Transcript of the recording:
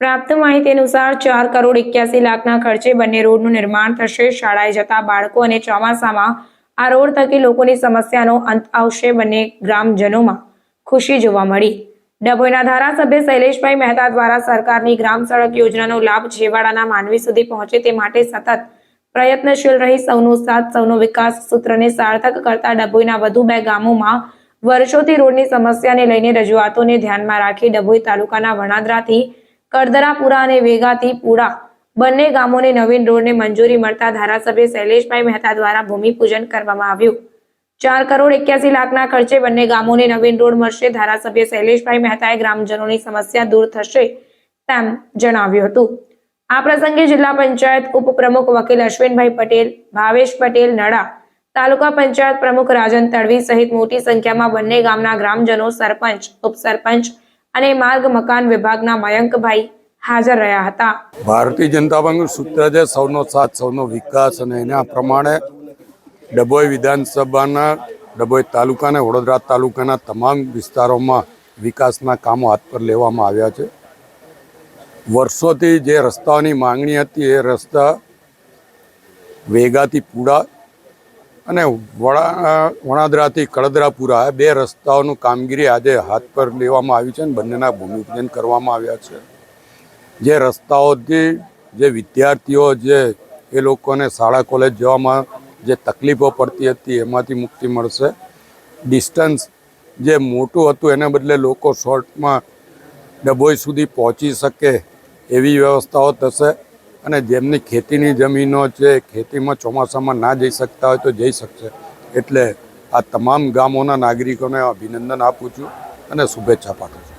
પ્રાપ્ત માહિતી અનુસાર ચાર કરોડ એક્યાસી લાખના ખર્ચે બંને રોડનું નિર્માણ થશે. શાળાએ જતા બાળકો અને ચોમાસામાં આ રોડ થકી લોકોની સમસ્યાનો અંત આવશે. બંને ગ્રામજનોમાં ખુશી જોવા મળી. ડભોઈના ધારાસભ્ય શૈલેષભાઈ મહેતા દ્વારા સરકારની ગ્રામ સડક યોજનાનો લાભ છેવાડાના માનવી સુધી પહોંચે તે માટે સતત પ્રયત્નશીલ રહી સૌનો સાથ, સૌનો વિકાસ સૂત્રને સાર્થક કરતા ડભોઈના વધુ બે ગામોમાં વર્ષોથી રોડની સમસ્યાને લઈને રજૂઆતોને ધ્યાનમાં રાખી ડભોઈ તાલુકાના વણાદરાથી કરદરાપુરા અને વેગાથી પુરા બંને ગામોને નવીન રોડને મંજૂરી મળતા ધારાસભ્ય શૈલેષભાઈ મહેતા દ્વારા ભૂમિપૂજન કરવામાં આવ્યું. ચાર કરોડ એક્યાસી લાખના ખર્ચે બંને ગામોને નવીન રોડ મળશે. ધારાસભ્ય શૈલેષભાઈ મહેતાએ ગ્રામજનોની સમસ્યા દૂર થશે તેમ જણાવ્યું હતું. આ પ્રસંગે જિલ્લા પંચાયત ઉપપ્રમુખ વકીલ અશ્વિનભાઈ પટેલ, ભાવેશ પટેલ નડા, તાલુકા પંચાયત પ્રમુખ રાજન તડવી સહિત મોટી સંખ્યામાં બંને ગામના ગ્રામજનો, સરપંચ, ઉપસરપંચ અને માર્ગ મકાન વિભાગના મયંકભાઈ હાજર રહ્યા હતા. ભારતીય જનતા પક્ષનું સૂત્ર છે સૌનો સાથ, સૌનો વિકાસ અને એના પ્રમાણે ડભોઈ વિધાનસભાના, ડભોઈ તાલુકા અને વડોદરા તાલુકાના તમામ વિસ્તારોમાં વિકાસના કામો હાથ પર લેવામાં આવ્યા છે. વર્ષોથી જે રસ્તાઓની માંગણી હતી એ રસ્તા વેગાથી પુડા અને વડા વણાદરાથી કડદરાપુરા આ બે રસ્તાઓનું કામગીરી આજે હાથ પર લેવામાં આવી છે અને બંનેના ભૂમિપૂજન કરવામાં આવ્યા છે. જે રસ્તાઓથી જે વિદ્યાર્થીઓ જે એ લોકોને શાળા, કોલેજ જવામાં જે તકલીફો પડતી હતી, એમાંથી મુક્તિ મળશે. ડિસ્ટન્સ જે મોટું હતું, એને બદલે લોકો શોર્ટમાં ડભોઈ સુધી પહોંચી શકે એવી વ્યવસ્થાઓ થશે. અને જેમની ખેતીની જમીનો છે, ખેતીમાં ચોમાસામાં ના જઈ શકતા હોય તો જઈ શકશે. એટલે આ તમામ ગામોના નાગરિકોને અભિનંદન આપું છું અને શુભેચ્છા પાઠવું છું.